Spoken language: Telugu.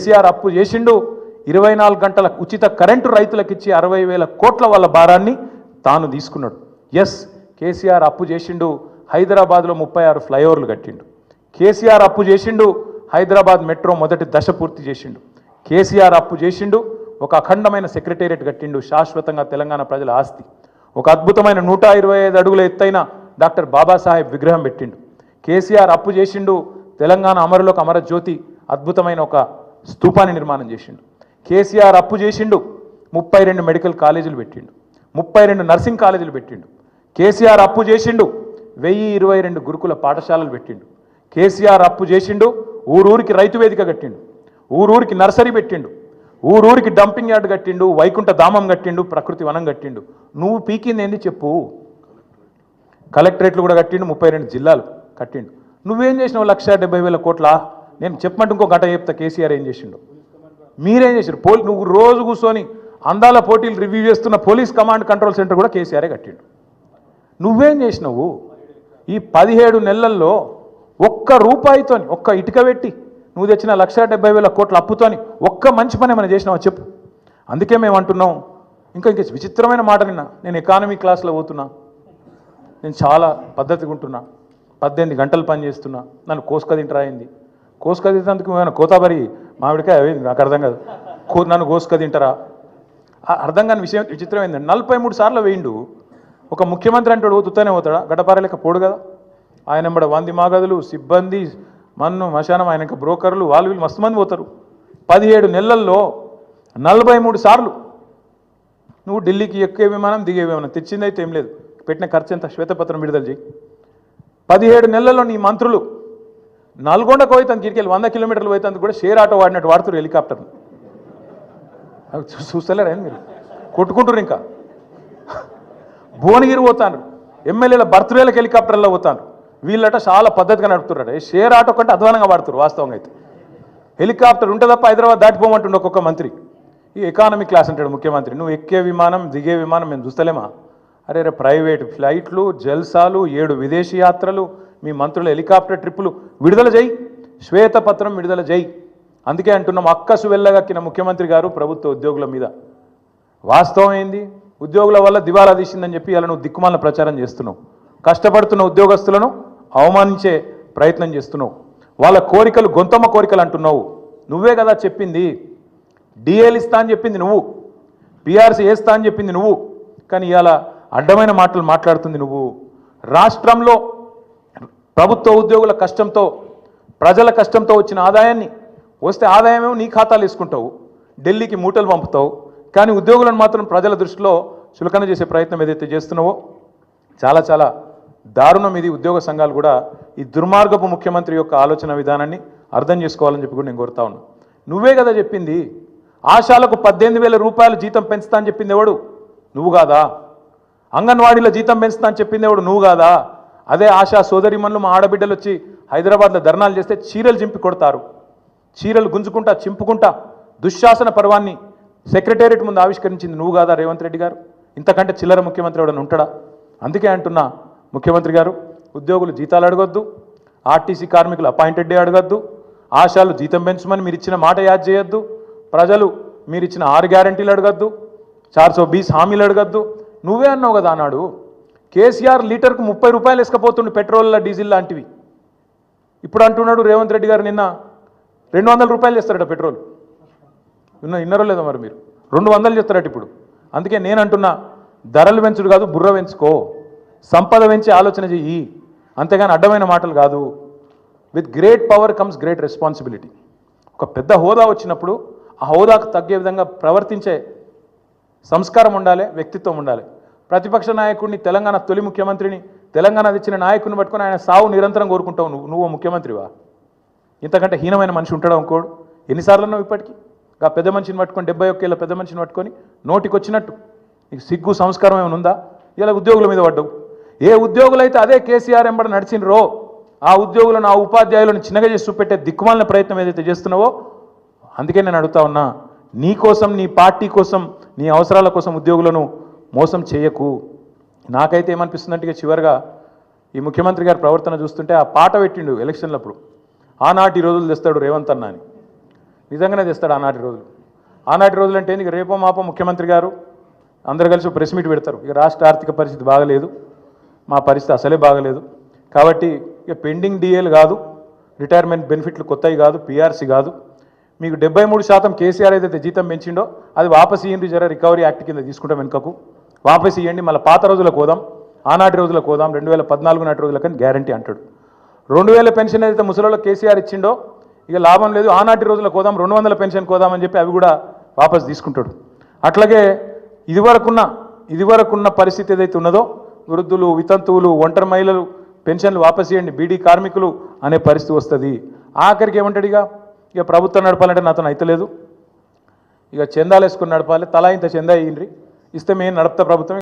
కేసీఆర్ అప్పు చేసిండు. ఇరవై నాలుగు గంటల ఉచిత కరెంటు రైతులకు ఇచ్చి అరవై వేల కోట్ల వాళ్ళ భారాన్ని తాను తీసుకున్నాడు. ఎస్ కేసీఆర్ అప్పు చేసిండు. హైదరాబాద్లో ముప్పై ఆరు ఫ్లైఓవర్లు కట్టిండు. కేసీఆర్ అప్పు చేసిండు. హైదరాబాద్ మెట్రో మొదటి దశ పూర్తి చేసిండు. కేసీఆర్ అప్పు చేసిండు. ఒక అఖండమైన సెక్రటేరియట్ కట్టిండు శాశ్వతంగా తెలంగాణ ప్రజల ఆస్తి. ఒక అద్భుతమైన నూట ఇరవై ఐదు అడుగుల ఎత్తైన డాక్టర్ బాబాసాహెబ్ విగ్రహం పెట్టిండు. కేసీఆర్ అప్పు చేసిండు. తెలంగాణ అమరులకు అమరజ్యోతి అద్భుతమైన ఒక స్తూపాన్ని నిర్మాణం చేసిండు. కేసీఆర్ అప్పు చేసిండు ముప్పై రెండు మెడికల్ కాలేజీలు పెట్టిండు ముప్పై రెండు నర్సింగ్ కాలేజీలు పెట్టిండు. కేసీఆర్ అప్పు చేసిండు వెయ్యి ఇరవై రెండు గురుకుల పాఠశాలలు పెట్టిండు. కేసీఆర్ అప్పు చేసిండు ఊరూరికి రైతు వేదిక కట్టిండు ఊరూరికి నర్సరీ పెట్టిండు ఊరూరికి డంపింగ్ యార్డ్ కట్టిండు వైకుంఠ ధామం కట్టిండు ప్రకృతి వనం కట్టిండు. నువ్వు పీకింది ఏంది చెప్పు? కలెక్టరేట్లు కూడా కట్టిండు ముప్పై రెండు జిల్లాలు కట్టిండు. నువ్వేం చేసినావు? లక్ష డెబ్బై వేల కోట్ల నేను చెప్పమంటే ఇంకో గంట చెప్తా కేసీఆర్ ఏం చేసిండు. మీరేం చేశారు పోలీ నువ్వు రోజు కూర్చొని అందాల పోటీలు రివ్యూ చేస్తున్న పోలీస్ కమాండ్ కంట్రోల్ సెంటర్ కూడా కేసీఆరే కట్టిండు. నువ్వేం చేసినావు? ఈ పదిహేడు నెలల్లో ఒక్క రూపాయితోని ఒక్క ఇటుక పెట్టి నువ్వు తెచ్చిన లక్ష డెబ్బై వేల కోట్ల అప్పుతోని ఒక్క మంచి పని ఏమైనా చేసినావా చెప్పు. అందుకే మేము అంటున్నాం ఇంకా ఇంకా విచిత్రమైన మాట నిన్న. నేను ఎకానమీ క్లాస్లో పోతున్నా. నేను చాలా పద్ధతిగా ఉంటున్నా. పద్దెనిమిది గంటలు పని చేస్తున్నా. నన్ను కోసుక తింటరా కోసుక తింటందుకు ఏమైనా కోతాబరి మామిడికాయ అయింది నాకు అర్థం కాదు. కో నన్ను కోసుక తింటారా ఆ అర్థం కాని విషయం విచిత్రం ఏంటంటే నలభై మూడు సార్లు వేయిండు. ఒక ముఖ్యమంత్రి అంటాడు ఓతుతానే పోతాడా? గడపారలేక పోడు కదా. ఆయన ఎంబడ వంది మాగదులు సిబ్బంది మన్ను మశానం ఆయన ఇంకా బ్రోకర్లు వాళ్ళు వీళ్ళు మస్తు మంది పోతారు. పదిహేడు నెలల్లో నలభై మూడు సార్లు నువ్వు ఢిల్లీకి ఎక్కే విమానం దిగే విమానం. తెచ్చిందైతే ఏం లేదు. పెట్టిన ఖర్చు ఎంత? శ్వేతపత్రం విడుదల చేయి. పదిహేడు నెలల్లో నీ మంత్రులు నల్గొండకు పోయితే గిరికెళ్ళి వంద కిలోమీటర్లు పోయితే కూడా షేర్ ఆటో వాడినట్టు వాడుతారు హెలికాప్టర్ని అవి చూస్తలేరా మీరు? కొట్టుకుంటారు ఇంకా. భువనగిరి పోతాను ఎమ్మెల్యేల బర్త్డేలకు హెలికాప్టర్లో పోతాను వీళ్ళట చాలా పద్ధతిగా నడుపుతున్నాడు షేర్ ఆటో కంటే అధ్వానంగా వాడుతారు వాస్తవంగా అయితే. హెలికాప్టర్ ఉంటే తప్ప హైదరాబాద్ దాటిపోమంటుండే ఒక్కొక్క మంత్రి. ఈ ఎకానమీ క్లాస్ అంటాడు ముఖ్యమంత్రి. నువ్వు ఎక్కే విమానం దిగే విమానం మేము చూస్తలేమా? అరే రే ప్రైవేట్ ఫ్లైట్లు జల్సాలు ఏడు విదేశీ యాత్రలు మీ మంత్రుల హెలికాప్టర్ ట్రిప్పులు విడుదల చేయి. శ్వేతపత్రం విడుదల చేయి. అందుకే అంటున్నాం అక్కసు వెళ్ళగక్కిన ముఖ్యమంత్రి గారు ప్రభుత్వ ఉద్యోగుల మీద. వాస్తవం ఏంది? ఉద్యోగుల వల్ల దివాలా తీసిందని చెప్పి ఇలా నువ్వు దిక్కుమాల ప్రచారం చేస్తున్నావు. కష్టపడుతున్న ఉద్యోగస్తులను అవమానించే ప్రయత్నం చేస్తున్నావు. వాళ్ళ కోరికలు గొంతమ్మ కోరికలు అంటున్నావు. నువ్వే కదా చెప్పింది. డిఏలు ఇస్తా అని చెప్పింది నువ్వు. పిఆర్సీ వేస్తా అని చెప్పింది నువ్వు. కానీ ఇవాళ అడ్డమైన మాటలు మాట్లాడుతుంది నువ్వు. రాష్ట్రంలో ప్రభుత్వ ఉద్యోగుల కష్టంతో ప్రజల కష్టంతో వచ్చిన ఆదాయాన్ని వస్తే ఆదాయమేమో నీ ఖాతాలు వేసుకుంటావు ఢిల్లీకి మూటలు పంపుతావు కానీ ఉద్యోగులను మాత్రం ప్రజల దృష్టిలో చులకన చేసే ప్రయత్నం ఏదైతే చేస్తున్నావో చాలా చాలా దారుణం ఇది. ఉద్యోగ సంఘాలు కూడా ఈ దుర్మార్గపు ముఖ్యమంత్రి యొక్క ఆలోచన విధానాన్ని అర్థం చేసుకోవాలని చెప్పి కూడా నేను కోరుతా ఉన్నా. నువ్వే కదా చెప్పింది ఆశాలకు పద్దెనిమిది వేల రూపాయలు జీతం పెంచుతా అని చెప్పింది ఎవడు? నువ్వు కాదా? అంగన్వాడీలో జీతం పెంచుతా అని చెప్పింది ఎవడు? నువ్వు కాదా? అదే ఆశా సోదరిమన్లు మా ఆడబిడ్డలు వచ్చి హైదరాబాద్లో ధర్నాలు చేస్తే చీరలు చింపి కొడతారు. చీరలు గుంజుకుంటా చింపుకుంటా దుశ్శాసన పర్వాన్ని సెక్రటేరియట్ ముందు ఆవిష్కరించింది నువ్వు కాదా రేవంత్ రెడ్డి గారు? ఇంతకంటే చిల్లర ముఖ్యమంత్రి ఎవడన్నా ఉంటాడా? అందుకే అంటున్నా ముఖ్యమంత్రి గారు ఉద్యోగులు జీతాలు అడగొద్దు ఆర్టీసీ కార్మికులు అపాయింటెడ్ డే అడగొద్దు ఆశాలు జీతం పెంచమని మీరు ఇచ్చిన మాట యాద్ చేయొద్దు ప్రజలు మీరు ఇచ్చిన ఆరు గ్యారంటీలు అడగద్దు చార్ సో బీస్ హామీలు అడగద్దు. నువ్వే అన్నావు కదా అన్నాడు కేసీఆర్ లీటర్కు ముప్పై రూపాయలు ఇసుకపోతుండే పెట్రోల్ డీజిల్ లాంటివి. ఇప్పుడు అంటున్నాడు రేవంత్ రెడ్డి గారు నిన్న రెండు వందల రూపాయలు చేస్తారట పెట్రోల్. విన్న ఇన్నరో లేదా మరి మీరు? రెండు వందలు చేస్తారట ఇప్పుడు. అందుకే నేను అంటున్నా ధరలు పెంచుడు కాదు బుర్ర పెంచుకో. సంపద పెంచి ఆలోచన చెయ్యి. అంతేగాని అడ్డమైన మాటలు కాదు. With great power comes great responsibility ఒక పెద్ద హోదా వచ్చినప్పుడు ఆ హోదాకు తగ్గే విధంగా ప్రవర్తించే సంస్కారం ఉండాలి వ్యక్తిత్వం ఉండాలి. ప్రతిపక్ష నాయకుడిని తెలంగాణ తొలి ముఖ్యమంత్రిని తెలంగాణ తెచ్చిన నాయకుడిని పట్టుకొని ఆయన సావు నిరంతరం కోరుకుంటావు నువ్వు. నువ్వు ముఖ్యమంత్రివా? ఇంతకంటే హీనమైన మనిషి ఉంటాడు ఇంకోడు ఎన్నిసార్లు అన్నావు ఇప్పటికీ? ఆ పెద్ద మనిషిని పట్టుకొని డెబ్బై ఒక్కేళ్ళ పెద్ద మనిషిని పట్టుకొని నోటికి వచ్చినట్టు నీకు సిగ్గు సంస్కారం ఏమైనా ఉందా? ఇలా ఉద్యోగుల మీద పడ్డావు. ఏ ఉద్యోగులైతే అదే కేసీఆర్ ఎంబడ నడిచినరో ఆ ఉద్యోగులను ఆ ఉపాధ్యాయులను చిన్నగా చేసి చూపెట్టే దిక్కుమాలిన ప్రయత్నం ఏదైతే చేస్తున్నావో అందుకే నేను అడుగుతా ఉన్నా నీ కోసం నీ పార్టీ కోసం నీ అవసరాల కోసం ఉద్యోగులను మోసం చేయకు. నాకైతే ఏమనిపిస్తుందంటే ఇక చివరిగా ఈ ముఖ్యమంత్రి గారి ప్రవర్తన చూస్తుంటే ఆ పాట పెట్టిండు ఎలక్షన్లప్పుడు. ఆనాటి రోజులు తెస్తాడు రేవంత్ అన్న అని. నిజంగానే తెస్తాడు ఆనాటి రోజులు. ఆనాటి రోజులు అంటే ఇక రేపో మాపో ముఖ్యమంత్రి గారు అందరు కలిసి ప్రెస్ మీట్ పెడతారు. ఇక రాష్ట్ర ఆర్థిక పరిస్థితి బాగలేదు. మా పరిస్థితి అసలే బాగలేదు. కాబట్టి ఇక పెండింగ్ డిఏలు కాదు. రిటైర్మెంట్ బెనిఫిట్లు కొత్తవి కాదు. పిఆర్సీ కాదు. మీకు డెబ్బై మూడు శాతం కేసీఆర్ ఏదైతే జీతం పెంచిండో అది వాపస్ ఇంటి జర రికవరీ యాక్ట్ కింద తీసుకుంటాం వెనుకకు. వాపస్ ఇవ్వండి మళ్ళీ పాత రోజులకు పోదాం ఆనాటి రోజులకు పోదాం రెండు వేల పద్నాలుగు నాటి రోజులకని గ్యారంటీ అంటాడు. రెండు వేల పెన్షన్ ఏదైతే ముసలిలో కేసీఆర్ ఇచ్చిండో ఇక లాభం లేదు ఆనాటి రోజులకు పోదాం రెండు వందల పెన్షన్ కోదామని చెప్పి అవి కూడా వాపస్ తీసుకుంటాడు. అట్లాగే ఇదివరకున్న ఇదివరకున్న పరిస్థితి ఏదైతే ఉన్నదో వృద్ధులు వితంతువులు ఒంటరి మహిళలు పెన్షన్లు వాపస్ ఇవ్వండి బీడీ కార్మికులు అనే పరిస్థితి వస్తుంది. ఆఖరికి ఏమంటాడు ఇక? ఇక ప్రభుత్వం నడపాలంటే నాతో అయితలేదు. ఇక చందాలు వేసుకుని నడపాలి తలా ఇంత చందా అయ్యింది ఇస్తే మేము నడుపుతా ప్రభుత్వం